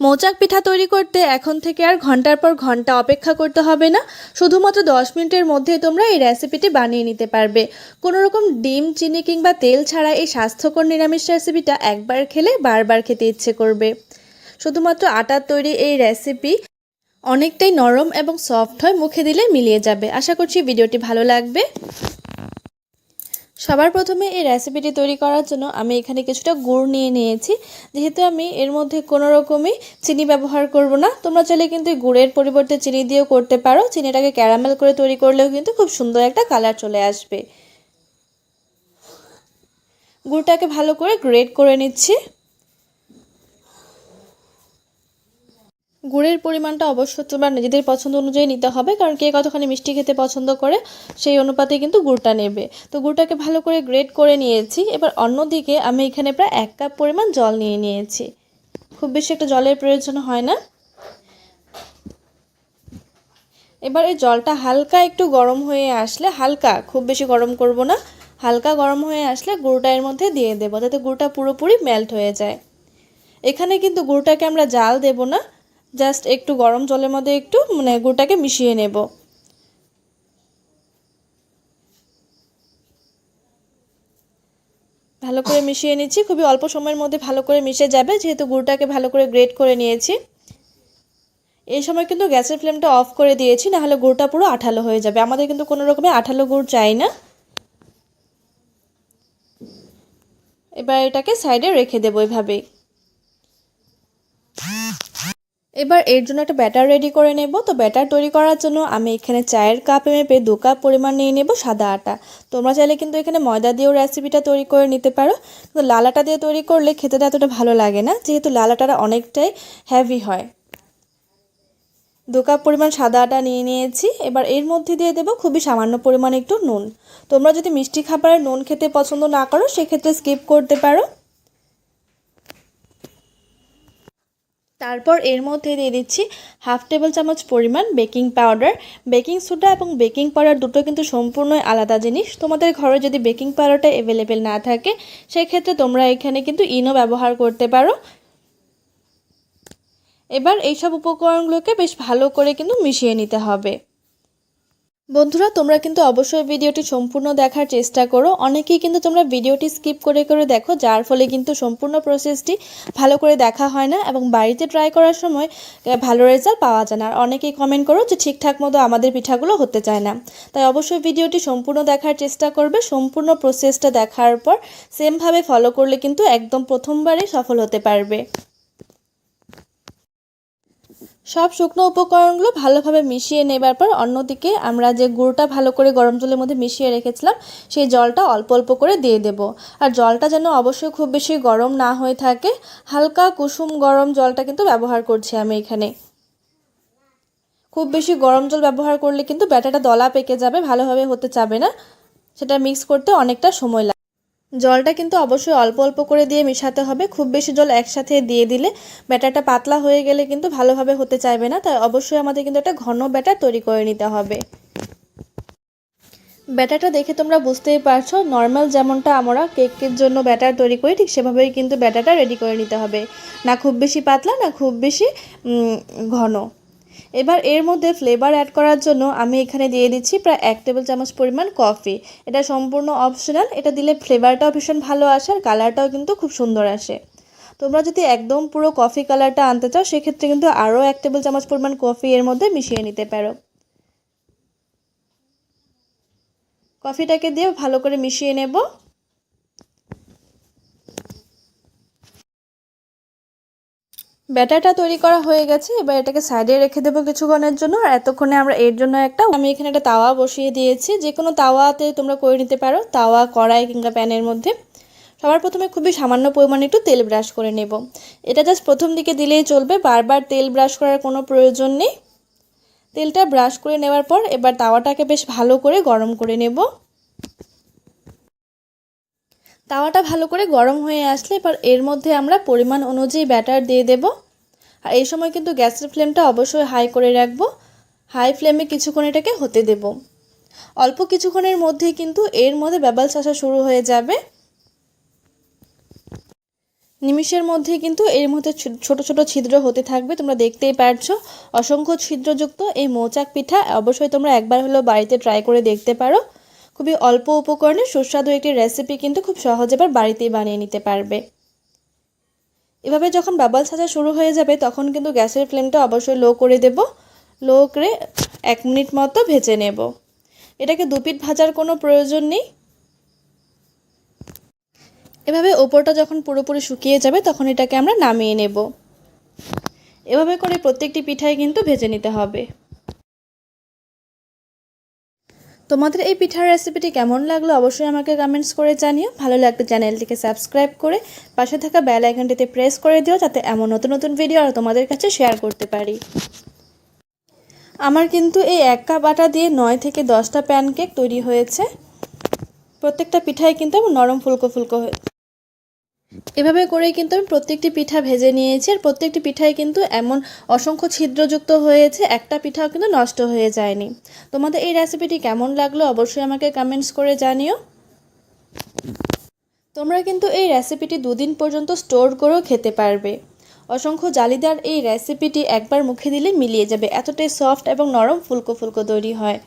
মৌচাক পিঠা তৈরি করতে এখন থেকে আর ঘণ্টার পর ঘণ্টা অপেক্ষা করতে হবে না। শুধুমাত্র দশ মিনিটের মধ্যে তোমরা এই রেসিপিটি বানিয়ে নিতে পারবে। কোনো রকম ডিম, চিনি কিংবা তেল ছাড়া এই স্বাস্থ্যকর নিরামিষ রেসিপিটা একবার খেলে বারবার খেতে ইচ্ছে করবে। শুধুমাত্র আটার তৈরি এই রেসিপি অনেকটাই নরম এবং সফট হয় মুখে দিলে মিলিয়ে যাবে। আশা করছি ভিডিওটি ভালো লাগবে। সবার প্রথমে এই রেসিপিটি তৈরি করার জন্য আমি এখানে কিছুটা গুড় নিয়ে নিয়েছি। যেহেতু আমি এর মধ্যে কোনো রকমই চিনি ব্যবহার করব না, তোমরা চাইলে কিন্তু গুড়ের পরিবর্তে চিনি দিয়েও করতে পারো। চিনিটাকে ক্যারামেল করে তৈরি করলেও কিন্তু খুব সুন্দর একটা কালার চলে আসবে। গুড়টাকে ভালো করে গ্রেট করে নিচ্ছি। গুড়ের পরিমাণটা অবশ্য তোমার নিজেদের পছন্দ অনুযায়ী নিতে হবে, কারণ কে কতখানি মিষ্টি খেতে পছন্দ করে সেই অনুপাতে কিন্তু গুড়টা নেবে। তো গুড়টাকে ভালো করে গ্রেট করে নিয়েছি। এবার অন্যদিকে আমি এখানে প্রায় এক কাপ পরিমাণ জল নিয়ে নিয়েছি। খুব বেশি একটা জলের প্রয়োজন হয় না। এবার এই জলটা হালকা একটু গরম হয়ে আসলে, হালকা, খুব বেশি গরম করব না, হালকা গরম হয়ে আসলে গুড়টা এর মধ্যে দিয়ে দেবো, যাতে গুড়টা পুরোপুরি মেল্ট হয়ে যায়। এখানে কিন্তু গুড়টাকে আমরা জাল দেব না জাস্ট একটু গরম জলের মধ্যে একটু মানে গুড়টাকে মিশিয়ে নেব। ভালো করে মিশিয়ে নিচ্ছি। খুবই অল্প সময়ের মধ্যে ভালো করে মিশে যাবে, যেহেতু গুড়টাকে ভালো করে গ্রেট করে নিয়েছি। এই সময় কিন্তু গ্যাসের ফ্লেমটা অফ করে দিয়েছি, নাহলে গুড়টা পুরো আঠালো হয়ে যাবে। আমাদের কিন্তু কোনো রকমের আঠালো গুড় চাই না। এবার এটাকে সাইডে রেখে দেবো এভাবেই। এবার এর জন্য একটা ব্যাটার রেডি করে নেব। তো ব্যাটার তৈরি করার জন্য আমি এখানে চায়ের কাপে মেপে দু কাপ পরিমাণ নিয়ে নেব সাদা আটা। তোমরা চাইলে কিন্তু এখানে ময়দা দিয়েও রেসিপিটা তৈরি করে নিতে পারো। কিন্তু লাল আটা দিয়ে তৈরি করলে খেতে এতটা ভালো লাগে না, যেহেতু লাল আটাটা অনেকটাই হ্যাভি হয়। দু কাপ পরিমাণ সাদা আটা নিয়ে নিয়েছি। এবার এর মধ্যে দিয়ে দেবো খুবই সামান্য পরিমাণ একটু নুন। তোমরা যদি মিষ্টি খাবারের নুন খেতে পছন্দ না করো, সেক্ষেত্রে স্কিপ করতে পারো। তারপর এর মধ্যে দিয়ে দিচ্ছি হাফ টেবিল চামচ পরিমাণ বেকিং পাউডার। বেকিং সোডা এবং বেকিং পাউডার দুটো কিন্তু সম্পূর্ণই আলাদা জিনিস। তোমাদের ঘরে যদি বেকিং পাউডারটা অ্যাভেলেবেল না থাকে, সেক্ষেত্রে তোমরা এখানে কিন্তু ইনো ব্যবহার করতে পারো। এবার এইসব উপকরণগুলোকে বেশ ভালো করে কিন্তু মিশিয়ে নিতে হবে। বন্ধুরা, তোমরা কিন্তু অবশ্যই ভিডিওটি সম্পূর্ণ দেখার চেষ্টা করো। অনেকেই কিন্তু তোমরা ভিডিওটি স্কিপ করে করে দেখো, যার ফলে কিন্তু সম্পূর্ণ প্রসেসটি ভালো করে দেখা হয় না এবং বাড়িতে ট্রাই করার সময় ভালো রেজাল্ট পাওয়া যায় না। আর অনেকেই কমেন্ট করো যে ঠিকঠাক মতো আমাদের পিঠাগুলো হতে চায় না। তাই অবশ্যই ভিডিওটি সম্পূর্ণ দেখার চেষ্টা করবে, সম্পূর্ণ প্রসেসটা দেখার পর সেমভাবে ফলো করলে কিন্তু একদম প্রথমবারে সফল হতে পারবে। সব শুকনো উপকরণগুলো ভালোভাবে মিশিয়ে নেবার পর অন্যদিকে আমরা যে গুড়টা ভালো করে গরম জলের মধ্যে মিশিয়ে রেখেছিলাম, সেই জলটা অল্প অল্প করে দিয়ে দেব। আর জলটা যেন অবশ্যই খুব বেশি গরম না হয়ে থাকে, হালকা কুসুম গরম জলটা কিন্তু ব্যবহার করছি আমি এখানে। খুব বেশি গরম জল ব্যবহার করলে কিন্তু ব্যাটাটা দলা পেকে যাবে, ভালোভাবে হতে চাবে না। সেটা মিক্স করতে অনেকটা সময় লাগে জলটা কিন্তু অবশ্যই অল্প অল্প করে দিয়ে মেশাতে হবে। খুব বেশি জল একসাথে দিয়ে দিলে ব্যাটারটা পাতলা হয়ে গেলে কিন্তু ভালোভাবে হতে চাইবে না। তাই অবশ্যই আমাদের কিন্তু একটা ঘন ব্যাটার তৈরি করে নিতে হবে। ব্যাটারটা দেখে তোমরা বুঝতেই পারছ, নর্মাল যেমনটা আমরা কেকের জন্য ব্যাটার তৈরি করি, ঠিক সেভাবেই কিন্তু ব্যাটারটা রেডি করে নিতে হবে। না খুব বেশি পাতলা, না খুব বেশি ঘন। এবার এর মধ্যে ফ্লেভার অ্যাড করার জন্য আমি এখানে দিয়ে দিচ্ছি প্রায় এক টেবিল চামচ পরিমাণ কফি এটা সম্পূর্ণ অপশনাল এটা দিলে ফ্লেভারটাও ভীষণ ভালো আসে আর কালারটাও কিন্তু খুব সুন্দর আসে। তোমরা যদি একদম পুরো কফি কালারটা আনতে চাও, সেক্ষেত্রে কিন্তু আরও এক টেবিল চামচ পরিমাণ কফি এর মধ্যে মিশিয়ে নিতে পারো। কফিটাকে দিয়ে ভালো করে মিশিয়ে নেব। ব্যাটারটা তৈরি করা হয়ে গেছে, এবার এটাকে সাইডে রেখে দেবো কিছুক্ষণের জন্য। আর এতক্ষণে আমরা এর জন্য একটা, আমি এখানে একটা তাওয়া বসিয়ে দিয়েছি। যে কোনো তাওয়াতে তোমরা করে নিতে পারো, তাওয়া, কড়াই কিংবা প্যানের মধ্যে। সবার প্রথমে খুবই সামান্য পরিমাণে একটু তেল ব্রাশ করে নেব। এটা জাস্ট প্রথম দিকে দিলেই চলবে, বারবার তেল ব্রাশ করার কোনো প্রয়োজন নেই। তেলটা ব্রাশ করে নেওয়ার পর এবার তাওয়াটাকে বেশ ভালো করে গরম করে নেব। তাওয়াটা ভালো করে গরম হয়ে আসলে এবার এর মধ্যে আমরা পরিমাণ অনুযায়ী ব্যাটার দিয়ে দেব। আর এই সময় কিন্তু গ্যাসের ফ্লেমটা অবশ্যই হাই করে রাখব। হাই ফ্লেমে কিছুক্ষণ এটাকে হতে দেব। অল্প কিছুক্ষণের মধ্যেই কিন্তু এর মধ্যে ব্যাবালস আসা শুরু হয়ে যাবে। নিমিষের মধ্যেই কিন্তু এর মধ্যে ছোট ছোট ছিদ্র হতে থাকবে, তোমরা দেখতেই পারছ। অসংখ্য ছিদ্রযুক্ত এই মৌচাক পিঠা অবশ্যই তোমরা একবার হলেও বাড়িতে ট্রাই করে দেখতে পারো। খুবই অল্প উপকরণে সুস্বাদু একটি রেসিপি কিন্তু খুব সহজে এবার বাড়িতেই বানিয়ে নিতে পারবে। এভাবে যখন বাবলস আসা শুরু হয়ে যাবে, তখন কিন্তু গ্যাসের ফ্লেমটা অবশ্যই লো করে দেব। লো করে এক মিনিট মতো ভেজে নেব। এটাকে দুপিট ভাজার কোনো প্রয়োজন নেই। এভাবে ওপরটা যখন পুরোপুরি শুকিয়ে যাবে, তখন এটাকে আমরা নামিয়ে নেব। এভাবে করে প্রত্যেকটি পিঠাই কিন্তু ভেজে নিতে হবে। তোমাদের এই পিঠার রেসিপিটি কেমন লাগল অবশ্যই আমাকে কমেন্টস করে জানিও। ভালো লাগলে চ্যানেলটিকে সাবস্ক্রাইব করে পাশে থাকা বেল আইকনটিতে প্রেস করে দিও যাতে এমন নতুন নতুন ভিডিও আর তোমাদের কাছে শেয়ার করতে পারি। আমার কিন্তু এই এক কাপ আটা দিয়ে নয় থেকে দশটা প্যানকেক তৈরি হয়েছে। প্রত্যেকটা পিঠাই কিন্তু আমার নরম, ফুলকো ফুলকো এভাবে করেই কিন্তু আমি প্রত্যেকটি পিঠা ভেজে নিয়েছি, আর প্রত্যেকটি পিঠাই কিন্তু এমন অসংখ্য ছিদ্রযুক্ত হয়েছে, একটা পিঠাও কিন্তু নষ্ট হয়ে যায়নি। তোমাদের এই রেসিপিটি কেমন লাগল অবশ্যই আমাকে কমেন্টস করে জানিও। তোমরা কিন্তু এই রেসিপিটি দুদিন পর্যন্ত স্টোর করেও খেতে পারবে। অসংখ্য জালিদার এই রেসিপিটি একবার মুখে দিলে মিলিয়ে যাবে, এতটাই সফট এবং নরম ফুলকো ফুলকো তৈরি হয়।